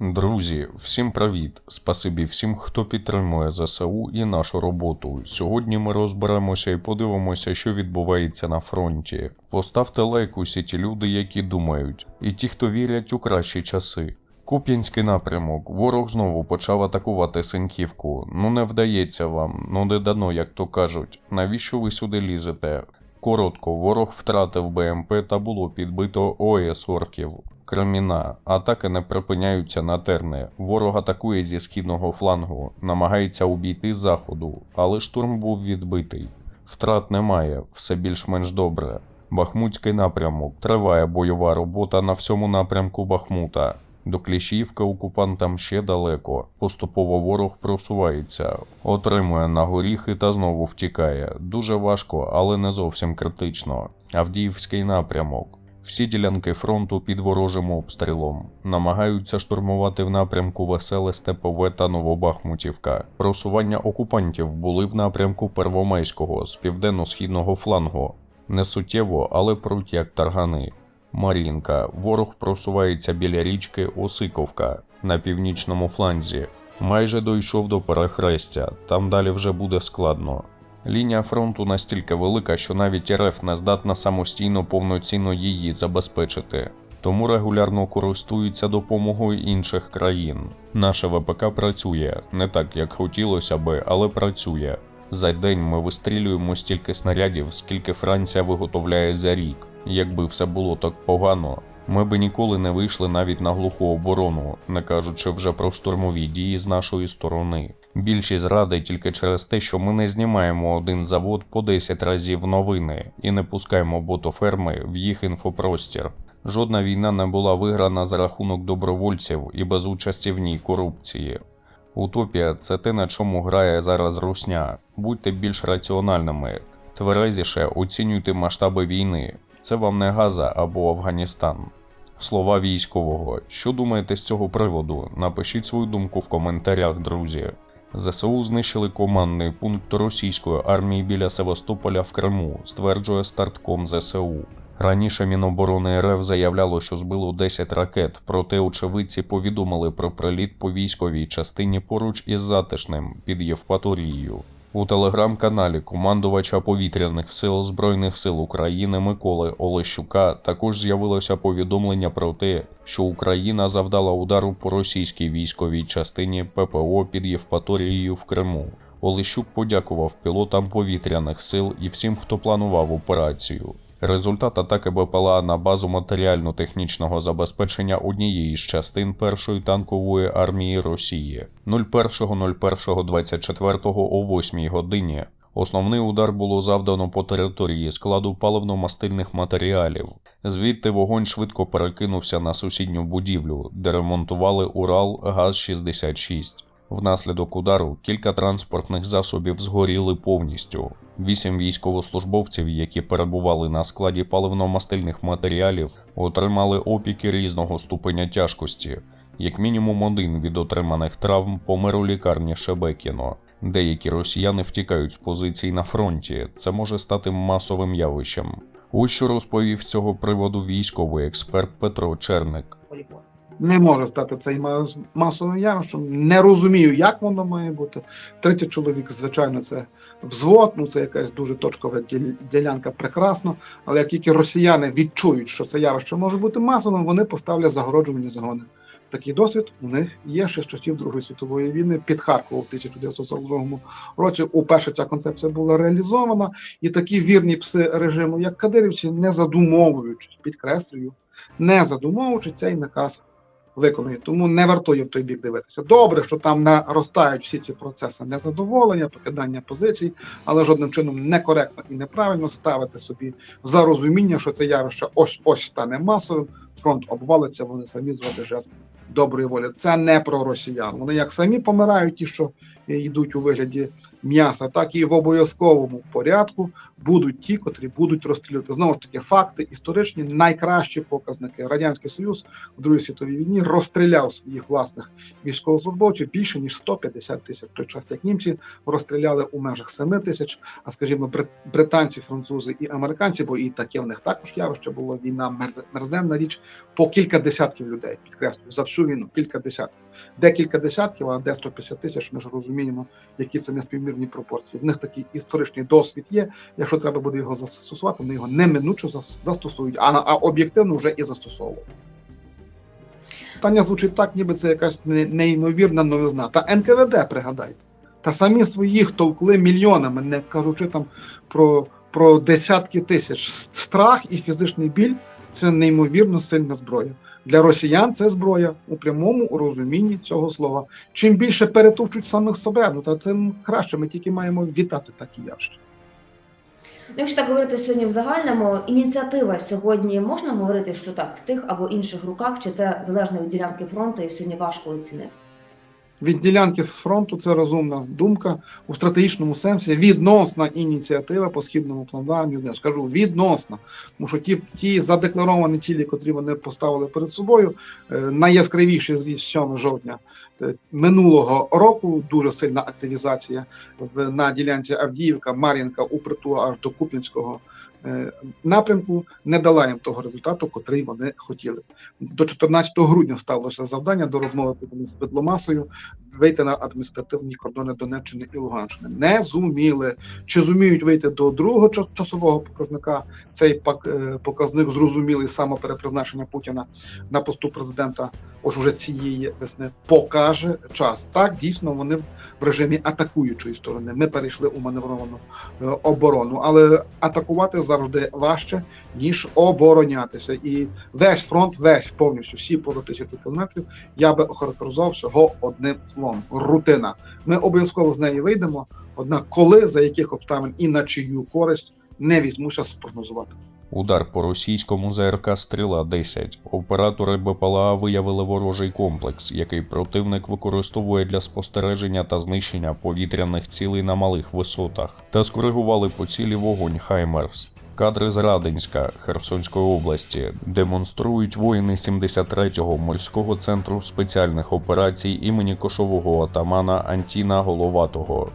Друзі, всім привіт! Спасибі всім, хто підтримує ЗСУ і нашу роботу. Сьогодні ми розберемося і подивимося, що відбувається на фронті. Поставте лайк усі ті люди, які думають, і ті, хто вірять у кращі часи. Куп'янський напрямок. Ворог знову почав атакувати Синьківку. Ну не вдається вам, ну не дано, як то кажуть. Навіщо ви сюди лізете? Коротко, ворог втратив БМП та було підбито ОС орків. Креміна. Атаки не припиняються на терни. Ворог атакує зі східного флангу, намагається обійти заходу, але штурм був відбитий. Втрат немає, все більш-менш добре. Бахмутський напрямок. Триває бойова робота на всьому напрямку Бахмута. До Кліщівки окупантам ще далеко. Поступово ворог просувається, отримує на горіхи та знову втікає. Дуже важко, але не зовсім критично. Авдіївський напрямок. Всі ділянки фронту під ворожим обстрілом намагаються штурмувати в напрямку Веселе Степове та Новобахмутівка. Просування окупантів були в напрямку Первомайського з південно-східного флангу. Не суттєво, але пруть як таргани. Марінка. Ворог просувається біля річки Осиковка на північному фланзі. Майже дійшов до перехрестя, там далі вже буде складно. Лінія фронту настільки велика, що навіть РФ не здатна самостійно повноцінно її забезпечити, тому регулярно користуються допомогою інших країн. Наше ВПК працює не так, як хотілося би, але працює. За день ми вистрілюємо стільки снарядів, скільки Франція виготовляє за рік. Якби все було так погано, ми би ніколи не вийшли навіть на глуху оборону, не кажучи вже про штурмові дії з нашої сторони. Більшість зради тільки через те, що ми не знімаємо один завод по 10 разів новини і не пускаємо ботоферми в їх інфопростір. Жодна війна не була виграна за рахунок добровольців і без участі в ній корупції. Утопія це те, на чому грає зараз русня. Будьте більш раціональними, тверезіше оцінюйте масштаби війни. Це вам не Газа або Афганістан. Слова військового. Що думаєте з цього приводу? Напишіть свою думку в коментарях, друзі. ЗСУ знищили командний пункт російської армії біля Севастополя в Криму, стверджує стартком ЗСУ. Раніше Міноборони РФ заявляло, що збило 10 ракет, проте очевидці повідомили про приліт по військовій частині поруч із затишним під Євпаторією. У телеграм-каналі командувача повітряних сил Збройних сил України Миколи Олещука також з'явилося повідомлення про те, що Україна завдала удару по російській військовій частині ППО під Євпаторією в Криму. Олещук подякував пілотам повітряних сил і всім, хто планував операцію. Результат атаки БПЛА на базу матеріально-технічного забезпечення однієї з частин першої танкової армії Росії 01.01.24 о 8 годині. Основний удар було завдано по території складу паливно-мастильних матеріалів. Звідти вогонь швидко перекинувся на сусідню будівлю, де ремонтували Урал ГАЗ-66. Внаслідок удару кілька транспортних засобів згоріли повністю. Вісім військовослужбовців, які перебували на складі паливно-мастильних матеріалів, отримали опіки різного ступеня тяжкості. Як мінімум один від отриманих травм помер у лікарні Шебекіно. Деякі росіяни втікають з позицій на фронті. Це може стати масовим явищем. Ось що розповів цього приводу військовий експерт Петро Черник. Не може стати цей мас- масовим явищем. Не розумію, як воно має бути. 30 чоловік, звичайно, це взвод, ну це якась дуже точкова ділянка, прекрасно. Але як тільки росіяни відчують, що це явище може бути масовим, вони поставлять загороджувальні загони. Такий досвід у них є ще з часів Другої світової війни під Харковом в 1942 році. Уперше ця концепція була реалізована, і такі вірні пси режиму, як кадирівці, не задумовуючись, підкреслюю, не задумовуючи цей наказ виконує. Тому не вартує в той бік дивитися. Добре, що там наростають всі ці процеси незадоволення, покидання позицій, але жодним чином некоректно і неправильно ставити собі за розуміння, що це явище ось ось стане масовим. Фронт обвалиться, вони самі зводять жест доброї волі. Це не про росіян. Вони як самі помирають, ті, що е, йдуть у вигляді м'яса, так і в обов'язковому порядку будуть ті, котрі будуть розстрілювати. Знову ж таки, факти історичні, найкращі показники. Радянський Союз у Другій світовій війні розстріляв своїх власних військовослужбовців більше ніж 150 тисяч. В той час як німці розстріляли у межах 7 тисяч. А скажімо, брит- британці, французи і американці, бо і таке в них також явище було війна мер- мерзенна річ. По кілька десятків людей. Підкреслюю, за всю війну кілька десятків. Де кілька десятків, а де 150 тисяч. Ми ж розуміємо, які це неспівмірні пропорції. В них такий історичний досвід є. Якщо треба буде його застосувати, вони його неминуче застосують, а, а об'єктивно вже і застосовували. Питання звучить так, ніби це якась неймовірна новизна. Та НКВД пригадайте. Та самі своїх товкли мільйонами, не кажучи там про, про десятки тисяч. Страх і фізичний біль це неймовірно сильна зброя. Для росіян це зброя у прямому розумінні цього слова. Чим більше перетовчуть самих себе, ну та тим краще. Ми тільки маємо вітати такі явища. Ну, якщо так говорити сьогодні в загальному, ініціатива сьогодні можна говорити, що так в тих або інших руках, чи це залежно від ділянки фронту, і сьогодні важко оцінити. Від ділянки фронту це розумна думка у стратегічному сенсі. Відносна ініціатива по східному плануванню. Я скажу відносна, тому що ті, ті задекларовані цілі, котрі вони поставили перед собою, е, найяскравіший зріст 7 жовтня е, минулого року. Дуже сильна активізація в на ділянці Авдіївка, Мар'їнка, упритул аж до Куп'янського. Е, Напрямку не дала їм того результату, котрий вони хотіли. До 14 грудня ставилося завдання до розмови з Петломасою вийти на адміністративні кордони Донеччини і Луганщини. Не зуміли. Чи зуміють вийти до другого ча- часового показника? Цей е, показник зрозумілий самоперепризначення Путіна на посту президента. Ось уже цієї весни покаже час. Так дійсно вони в режимі атакуючої сторони. Ми перейшли у маневровану е, оборону, але атакувати завжди важче ніж оборонятися. І весь фронт, весь повністю всі поза тисячу кілометрів я би охарактеризував всього одним словом рутина. Ми обов'язково з неї вийдемо. Однак, коли за яких обставин і на чию користь не візьмуся спрогнозувати. Удар по російському ЗРК Стріла 10. Оператори БПЛА виявили ворожий комплекс, який противник використовує для спостереження та знищення повітряних цілей на малих висотах, та скоригували по цілі вогонь Хаймерс. Кадри з Радинська Херсонської області. Демонструють воїни 73-го морського центру спеціальних операцій імені кошового отамана Антіна Головатого,